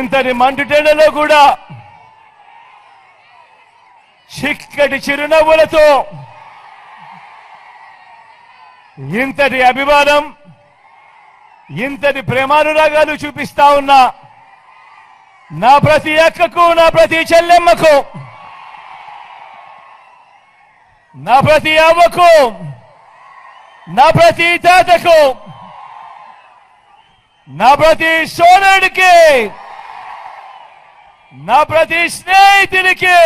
ఇంతటి మంటుటెండలో కూడా చిక్కటి చిరునవ్వులతో ఇంతటి అభిమానం ఇంతటి ప్రేమానురాగాలు చూపిస్తా ఉన్నా నా ప్రతి అక్కకు నా ప్రతి చెల్లెమ్మకు నా ప్రతి అవ్వకు నా ప్రతి తాతకు నా ప్రతి సోదరుడికి నా ప్రతి స్నేహితునికి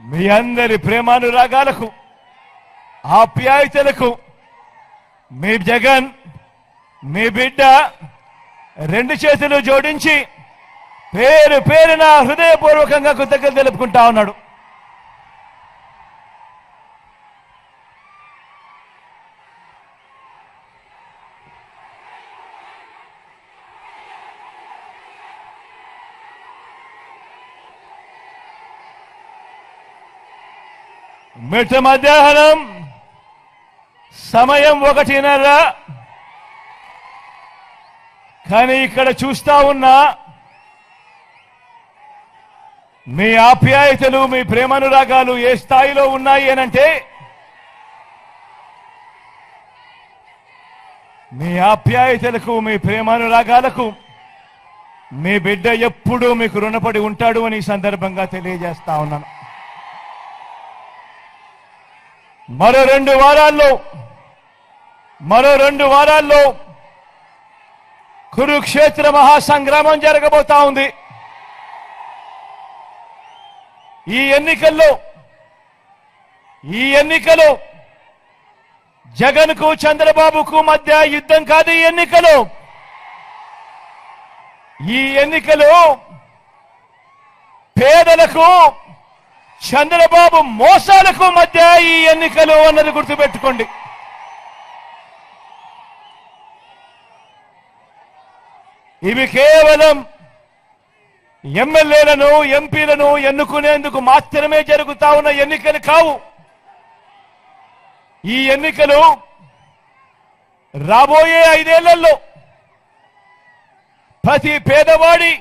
మీ అందరి ప్రేమానురాగాలకు ఆప్యాయతలకు మీ జగన్ మీ బిడ్డ రెండు చేతులు జోడించి పేరు పేరున హృదయపూర్వకంగా కృతజ్ఞతలు తెలుపుకుంటా ఉన్నాడు. మిట్ట మధ్యాహ్నం సమయం ఒకటిన్నర. కానీ ఇక్కడ చూస్తా ఉన్నా మీ ఆప్యాయతలు మీ ప్రేమనురాగాలు ఏ స్థాయిలో ఉన్నాయి అనంటే మీ ఆప్యాయతలకు మీ ప్రేమానురాగాలకు మీ బిడ్డ ఎప్పుడూ మీకు రుణపడి ఉంటాడు అని సందర్భంగా తెలియజేస్తా ఉన్నాను. మరో రెండు వారాల్లో మరో రెండు వారాల్లో కురుక్షేత్ర మహాసంగ్రామం జరగబోతా ఉంది. ఈ ఎన్నికల్లో ఈ ఎన్నికలో జగన్కు చంద్రబాబుకు మధ్య యుద్ధం కాదు ఈ ఎన్నికలు. ఈ ఎన్నికలు పేదలకు చంద్రబాబు మోసాలకు మధ్య ఈ ఎన్నికలు అన్నది గుర్తుపెట్టుకోండి. ఇవి కేవలం ఎమ్మెల్యేలను ఎంపీలను ఎన్నుకునేందుకు మాత్రమే జరుగుతా ఉన్న ఎన్నికలు కావు. ఈ ఎన్నికలు రాబోయే ఐదేళ్ళలో ప్రతి పేదవాడి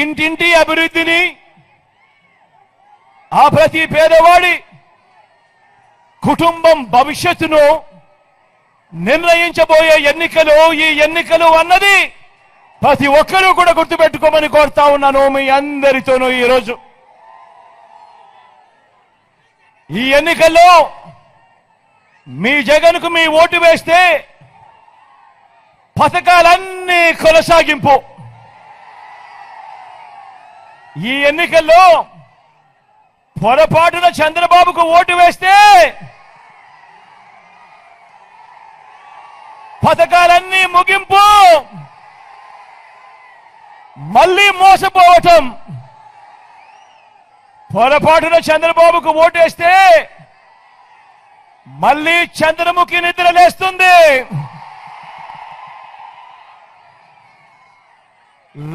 ఇంటింటి అభివృద్ధిని ఆ ప్రతి పేదవాడి కుటుంబం భవిష్యత్తును నిర్ణయించబోయే ఎన్నికలు ఈ ఎన్నికలు అన్నది ప్రతి ఒక్కరూ కూడా గుర్తుపెట్టుకోమని కోరుతా ఉన్నాను మీ అందరితోనూ ఈరోజు. ఈ ఎన్నికల్లో మీ జగన్కు మీ ఓటు వేస్తే పథకాలన్నీ కొనసాగింపు. ఈ ఎన్నికల్లో పొరపాటున చంద్రబాబుకు ఓటు వేస్తే పథకాలన్నీ ముగింపు మళ్ళీ మోసపోవటం. పొరపాటున చంద్రబాబుకు ఓటేస్తే మళ్ళీ చంద్రముఖి నిద్ర లేస్తుంది.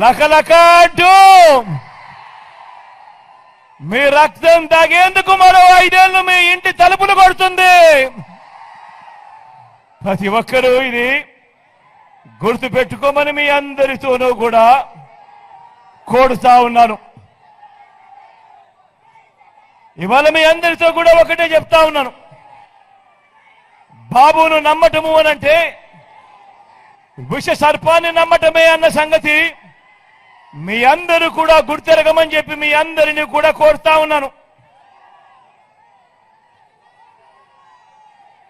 లకలక అంటూ మీ రక్తం తాగేందుకు మరో ఐదేళ్ళు మీ ఇంటి తలుపులు కొడుతుంది. ప్రతి ఒక్కరూ ఇది గుర్తు పెట్టుకోమని మీ అందరితోనూ కూడా కోడుతా ఉన్నాను. ఇవాళ మీ అందరితో కూడా ఒకటే చెప్తా ఉన్నాను. బాబును నమ్మటము అనంటే విష సర్పాన్ని నమ్మటమే అన్న సంగతి మీ అందరూ కూడా గుర్తెరగమని చెప్పి మీ అందరిని కూడా కోరుతా ఉన్నాను.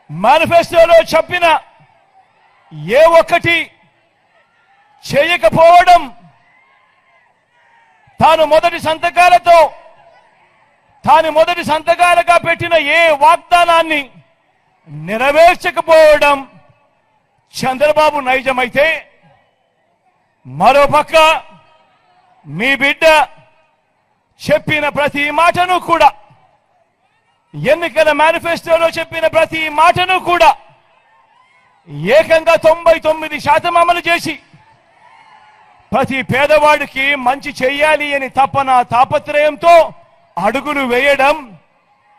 మేనిఫెస్టోలో చెప్పిన ఏ ఒక్కటి చేయకపోవడం తాను మొదటి సంతకాలతో తాను మొదటి సంతకాలుగా పెట్టిన ఏ వాగ్దానాన్ని నెరవేర్చకపోవడం చంద్రబాబు నైజమైతే మరోపక్క మీ బిడ్డ చెప్పిన ప్రతి మాటను కూడా ఎన్నికల మేనిఫెస్టోలో చెప్పిన ప్రతి మాటను కూడా ఏకంగా తొంభై తొమ్మిది శాతం అమలు చేసి ప్రతి పేదవాడికి మంచి చెయ్యాలి అని తపన తాపత్రయంతో అడుగులు వేయడం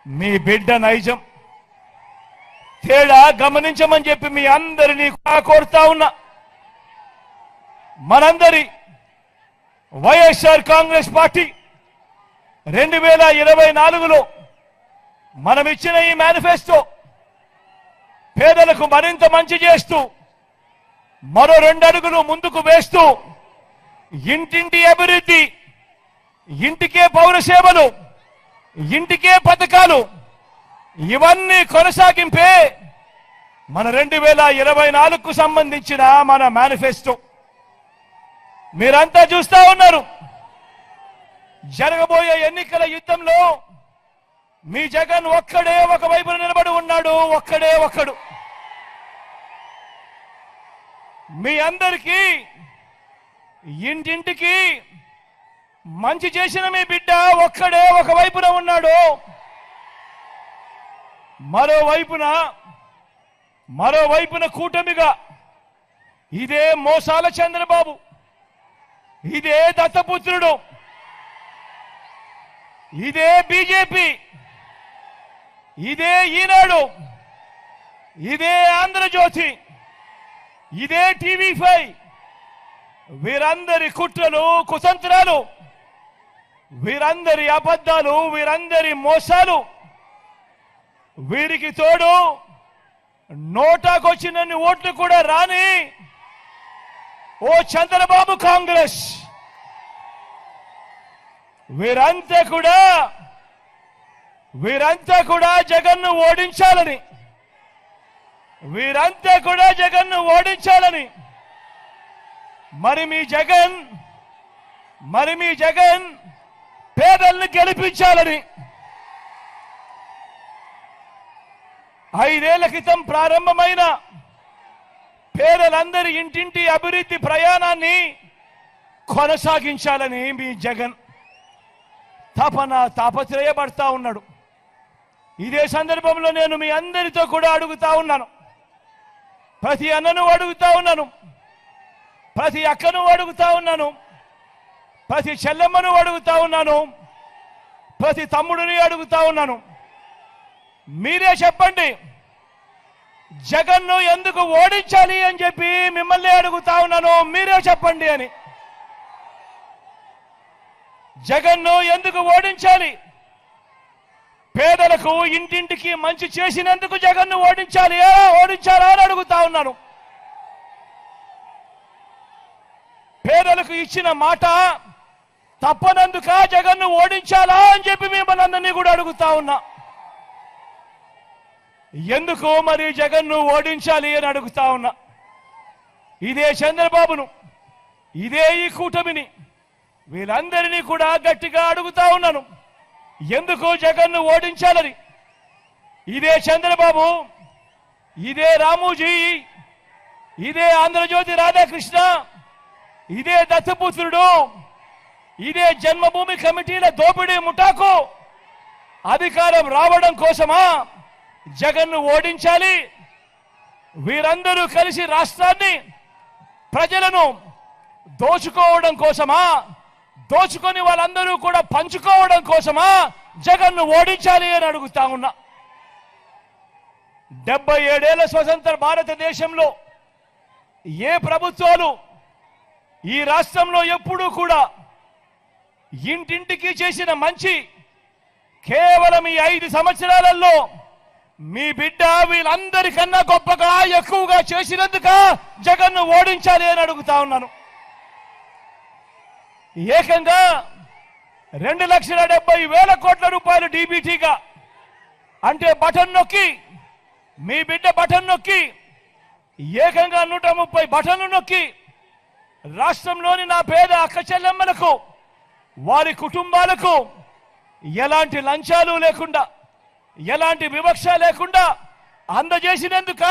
మీ బిడ్డ నైజం. తేడా గమనించమని చెప్పి మీ అందరినీ కోరుతా ఉన్నా. మనందరి వైఎస్ఆర్ కాంగ్రెస్ పార్టీ రెండు వేల ఇరవై నాలుగులో మనం ఇచ్చిన ఈ మేనిఫెస్టో పేదలకు మరింత మంచి చేస్తూ మరో రెండు అడుగులు ముందుకు వేస్తూ ఇంటింటి అభివృద్ధి ఇంటికే పౌర సేవలు ఇంటికే పథకాలు ఇవన్నీ కొనసాగింపే మన రెండు వేల ఇరవై నాలుగుకు సంబంధించిన మన మేనిఫెస్టో. మీరంతా చూస్తా ఉన్నారు. జరగబోయే ఎన్నికల యుద్ధంలో మీ జగన్ ఒక్కడే ఒక వైపున నిలబడి ఉన్నాడు ఒక్కడే ఒక్కడు. మీ అందరికీ ఇంటింటికి మంచి చేసిన మీ బిడ్డ ఒక్కడే ఒక వైపున ఉన్నాడు. మరోవైపున మరోవైపున కూటమిగా ఇదే మోసాల చంద్రబాబు. ఇదే దత్తపుత్రుడు. ఇదే బీజేపీ. ఇదే ఈనాడు. ఇదే ఆంధ్రజ్యోతి. ఇదే టీవీ ఫైవ్. వీరందరి కుట్రలు కుతంత్రాలు వీరందరి అబద్ధాలు వీరందరి మోసాలు వీరికి తోడు నోటాకొచ్చినన్ని ఓట్లు కూడా రాని ఓ చంద్రబాబు కాంగ్రెస్. వీరంతా కూడా వీరంతా కూడా జగన్ను ఓడించాలని వీరంతా కూడా జగన్ను ఓడించాలని. మరి మీ జగన్ మరి మీ జగన్ పేదల్ని గెలిపించాలని. ఐదేళ్ళ క్రితం ప్రారంభమైన పేదలందరి ఇంటింటి అభివృద్ధి ప్రయాణాన్ని కొనసాగించాలని మీ జగన్ తపన తాపత్రయపడతా ఉన్నాడు. ఇదే సందర్భంలో నేను మీ అందరితో కూడా అడుగుతా ఉన్నాను. ప్రతి అన్నను అడుగుతా ఉన్నాను. ప్రతి అక్కను అడుగుతా ఉన్నాను. ప్రతి చెల్లెమ్మను అడుగుతా ఉన్నాను. ప్రతి తమ్ముడిని అడుగుతా ఉన్నాను. మీరే చెప్పండి. జగన్ను ఎందుకు ఓడించాలి అని చెప్పి మిమ్మల్ని అడుగుతా ఉన్నాను మీరే చెప్పండి అని. జగన్ను ఎందుకు ఓడించాలి? పేదలకు ఇంటింటికి మంచి చేసినందుకు జగన్ను ఓడించాలి ఓడించాలా అని అడుగుతా ఉన్నాను. పేదలకు ఇచ్చిన మాట తప్పనందుక జగన్ను ఓడించాలా అని చెప్పి మిమ్మల్ని అందరినీ కూడా అడుగుతా ఉన్నా. ఎందుకు మరి జగన్ను ఓడించాలి అని అడుగుతా ఉన్నా. ఇదే చంద్రబాబును ఇదే ఈ కూటమిని వీళ్ళందరినీ కూడా గట్టిగా అడుగుతా ఉన్నాను. ఎందుకు జగన్ను ఓడించాలని. ఇదే చంద్రబాబు ఇదే రామూజీ ఇదే ఆంధ్రజ్యోతి రాధాకృష్ణ ఇదే దత్తపుత్రుడు ఇదే జన్మభూమి కమిటీల దోపిడీ ముఠాకు అధికారం రావడం కోసమా? జగన్ను ఓడించాలి. వీరందరూ కలిసి రాష్ట్రాన్ని ప్రజలను దోచుకోవడం కోసమా? దోచుకొని వాళ్ళందరూ కూడా పంచుకోవడం కోసమా జగన్ను ఓడించాలి అని అడుగుతా ఉన్నా. డెబ్బై ఏడేళ్ళ స్వతంత్ర భారతదేశంలో ఏ ప్రభుత్వాలు ఈ రాష్ట్రంలో ఎప్పుడూ కూడా ఇంటింటికి చేసిన మంచి కేవలం ఈ ఐదు సంవత్సరాలలో మీ బిడ్డ వీళ్ళందరికన్నా గొప్పగా ఎక్కువగా చేసినందుక జగన్ను ఓడించాలి అని అడుగుతా ఉన్నాను. ఏకంగా రెండు లక్షల డెబ్బై వేల కోట్ల రూపాయలు డీబీటీగా అంటే బటన్ నొక్కి మీ బిడ్డ బటన్ నొక్కి ఏకంగా నూట ముప్పై బటన్లు నొక్కి రాష్ట్రంలోని నా పేద అక్క చెల్లెమ్మలకు వారి కుటుంబాలకు ఎలాంటి లంచాలు లేకుండా ఎలాంటి వివక్ష లేకుండా అందజేసినందుక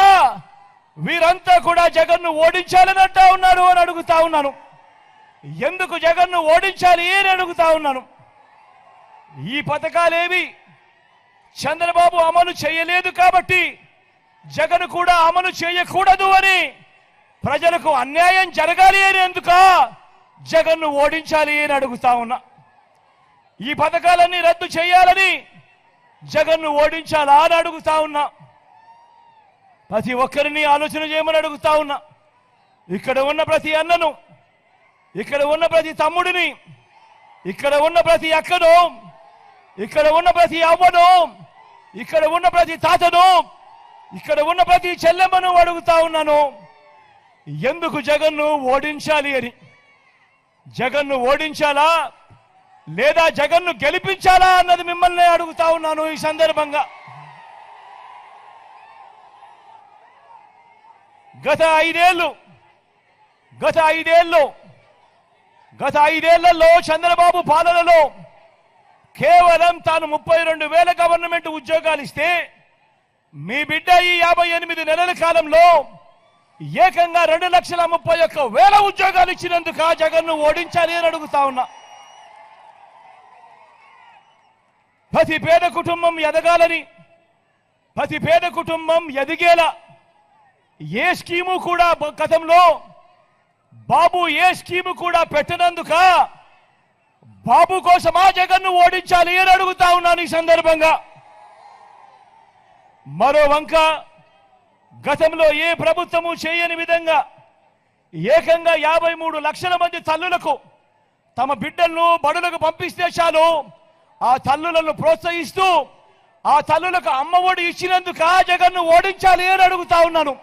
వీరంతా కూడా జగన్ను ఓడించాలని అంటా ఉన్నారు అని అడుగుతా ఉన్నాను. ఎందుకు జగన్ను ఓడించాలి అని అడుగుతా ఉన్నాను. ఈ పథకాలేవి చంద్రబాబు అమలు చేయలేదు కాబట్టి జగన్ కూడా అమలు చేయకూడదు అని ప్రజలకు అన్యాయం జరగాలి అని ఎందుక జగన్ను ఓడించాలి అని అడుగుతా ఉన్నా. ఈ పథకాలన్నీ రద్దు చేయాలని జగన్ను ఓడించాలా అని అడుగుతా ఉన్నా. ప్రతి ఒక్కరిని ఆలోచన చేయమని అడుగుతా ఉన్నా. ఇక్కడ ఉన్న ప్రతి అన్నను ఇక్కడ ఉన్న ప్రతి తమ్ముడిని ఇక్కడ ఉన్న ప్రతి అక్కను ఇక్కడ ఉన్న ప్రతి అవ్వను ఇక్కడ ఉన్న ప్రతి తాతను ఇక్కడ ఉన్న ప్రతి చెల్లెమ్మను అడుగుతా ఉన్నాను. ఎందుకు జగన్ను ఓడించాలి అని? జగన్ను ఓడించాలా? లేదా జగన్ను గెలిపించాలా అన్నది మిమ్మల్ని అడుగుతా ఉన్నాను ఈ సందర్భంగా. గత ఐదేళ్ళు గత ఐదేళ్ళు గత ఐదేళ్ళలో చంద్రబాబు పాలనలో కేవలం తాను ముప్పై రెండు వేల గవర్నమెంట్ ఉద్యోగాలు ఇస్తే మీ బిడ్డ ఈ యాభై ఎనిమిది నెలల కాలంలో ఏకంగా రెండు లక్షల ముప్పై ఒక్క వేల ఉద్యోగాలు ఇచ్చినందుకు జగన్ను ఓడించాలి అని అడుగుతా ఉన్నా. ప్రతి పేద కుటుంబం ఎదగాలని ప్రతి పేద కుటుంబం ఎదిగేలా ఏ స్కీము కూడా గతంలో బాబు ఏ స్కీము కూడా పెట్టనందుక బాబు కోసమా జగన్ను ఓడించాలి అని అడుగుతా ఉన్నాను ఈ సందర్భంగా. మరో వంక గతంలో ఏ ప్రభుత్వము చేయని విధంగా ఏకంగా యాభై మూడు లక్షల మంది తల్లులకు తమ బిడ్డలను బడులకు పంపిస్తే చాలు. ఆ తల్లులను ప్రోత్సహిస్తూ ఆ తల్లులకు అమ్మ ఒడి ఇచ్చినందుకు ఆ జగన్ను ఓడించాలి అని అడుగుతా ఉన్నాను.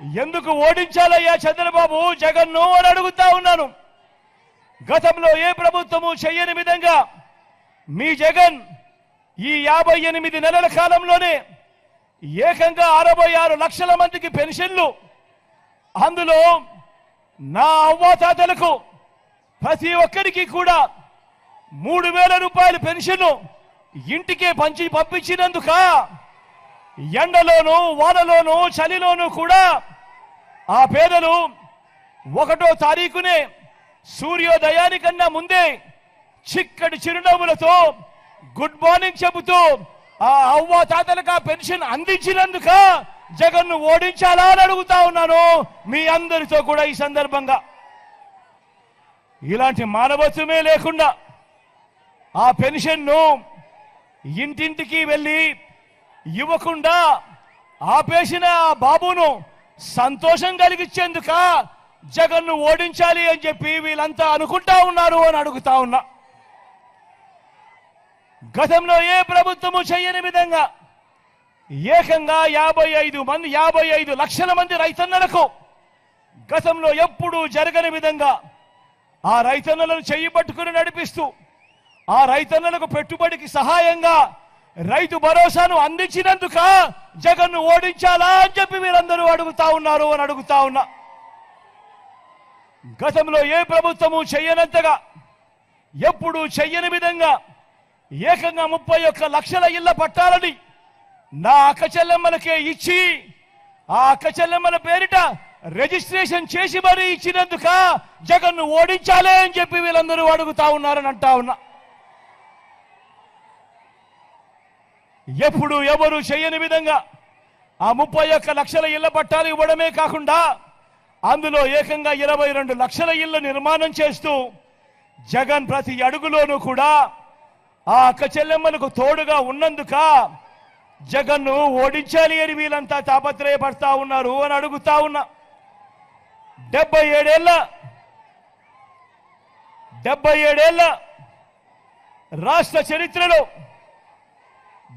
ఎందుకు ఓడించాలయ్యా చంద్రబాబు? జగన్ను అని అడుగుతా ఉన్నాను. గతంలో ఏ ప్రభుత్వము చేయని విధంగా మీ జగన్ ఈ యాభై ఎనిమిది నెలల కాలంలోనే ఏకంగా అరవై ఆరు లక్షల మందికి పెన్షన్లు అందులో నా అవ్వాతాతలకు ప్రతి ఒక్కరికి కూడా మూడు వేల రూపాయల పెన్షన్ ఇంటికే పంచి పంపించినందుక? ఎండలోను వానలోను చలిలోను కూడా ఆ పేదలు ఒకటో తారీఖునే సూర్యోదయానికన్నా ముందే చిక్కటి చిరునవ్వులతో గుడ్ మార్నింగ్ చెబుతూ ఆ అవ్వ తాతలకు ఆ పెన్షన్ అందించినందుక జగన్ను ఓడించాలా అని అడుగుతా ఉన్నాను మీ అందరితో కూడా ఈ సందర్భంగా. ఇలాంటి మానవత్వమే లేకుండా ఆ పెన్షన్ను ఇంటింటికి వెళ్ళి ఇవ్వకుండా ఆపేసిన ఆ బాబును సంతోషం కలిగించేందుక జగన్ను ఓడించాలి అని చెప్పి వీళ్ళంతా అనుకుంటా ఉన్నారు అని అడుగుతా ఉన్నా. గతంలో ఏ ప్రభుత్వము చేయని విధంగా ఏకంగా యాభై ఐదు మంది యాభై ఐదు లక్షల మంది రైతన్నలకు గతంలో ఎప్పుడూ జరగని విధంగా ఆ రైతన్నలను చెయ్యి పట్టుకుని నడిపిస్తూ ఆ రైతన్నలకు పెట్టుబడికి సహాయంగా రైతు భరోసాను అందించినందుక జగన్ను ఓడించాలా అని చెప్పి మీరందరూ అడుగుతా ఉన్నారు అని అడుగుతా ఉన్నా. గతంలో ఏ ప్రభుత్వము చెయ్యనంతగా ఎప్పుడు చెయ్యని విధంగా ఏకంగా ముప్పై ఒక్క లక్షల ఇళ్ళ పట్టాలని నా అక్క చెల్లెమ్మలకే ఇచ్చి ఆ అక్క చెల్లెమ్మల పేరిట రిజిస్ట్రేషన్ చేసి మరీ ఇచ్చినందుక జగన్ను ఓడించాలే అని చెప్పి వీళ్ళందరూ అడుగుతా ఉన్నారని అంటా ఉన్నా. ఎప్పుడు ఎవరు చేయని విధంగా ఆ ముప్పై ఒక్క లక్షల ఇళ్ళ పట్టాలు ఇవ్వడమే కాకుండా అందులో ఏకంగా ఇరవై రెండు లక్షల ఇళ్ళ నిర్మాణం చేస్తూ జగన్ ప్రతి అడుగులోనూ కూడా ఆ అక్క చెల్లెమ్మలకు తోడుగా ఉన్నందుక జగన్ను ఓడించాలి అని వీళ్ళంతా తాపత్రయపడతా ఉన్నారు అని అడుగుతా ఉన్నా. డెబ్బై ఏడేళ్ళ డెబ్బై ఏడేళ్ళ రాష్ట్ర చరిత్రలో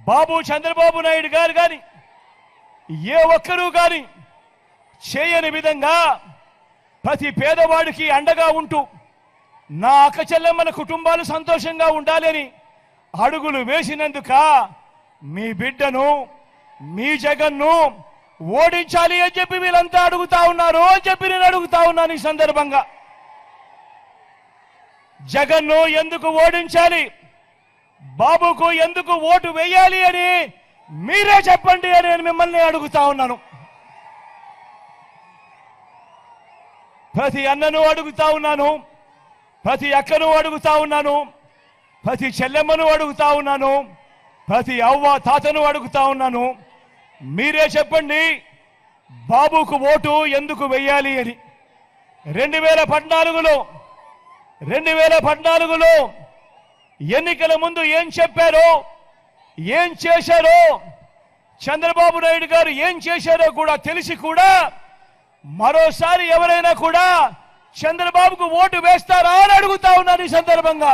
బాబు చంద్రబాబు నాయుడు గారు కానీ ఏ ఒక్కరూ కానీ చేయని విధంగా ప్రతి పేదవాడికి అండగా ఉంటూ నా అక్కచెల్లెమ్మల కుటుంబాలు సంతోషంగా ఉండాలని అడుగులు వేసినందుక మీ బిడ్డను మీ జగన్ను ఓడించాలి అని చెప్పి వీళ్ళంతా అడుగుతా ఉన్నారు అని చెప్పి నేను అడుగుతా ఉన్నాను ఈ సందర్భంగా. జగన్ను ఎందుకు ఓడించాలి? బాబుకు ఎందుకు ఓటు వేయాలి అని మీరే చెప్పండి అని నేను మిమ్మల్ని అడుగుతా ఉన్నాను. ప్రతి అన్నను అడుగుతా ఉన్నాను. ప్రతి అక్కను అడుగుతా ఉన్నాను. ప్రతి చెల్లెమ్మను అడుగుతా ఉన్నాను. ప్రతి అవ్వ తాతను అడుగుతా ఉన్నాను. మీరే చెప్పండి బాబుకు ఓటు ఎందుకు వెయ్యాలి అని. రెండు వేల పద్నాలుగులో రెండు వేల పద్నాలుగులో ఎన్నికల ముందు ఏం చెప్పారో ఏం చేశారో చంద్రబాబు నాయుడు గారు ఏం చేశారో కూడా తెలిసి కూడా మరోసారి ఎవరైనా కూడా చంద్రబాబుకు ఓటు వేస్తారా అని అడుగుతా ఉన్నాను ఈ సందర్భంగా.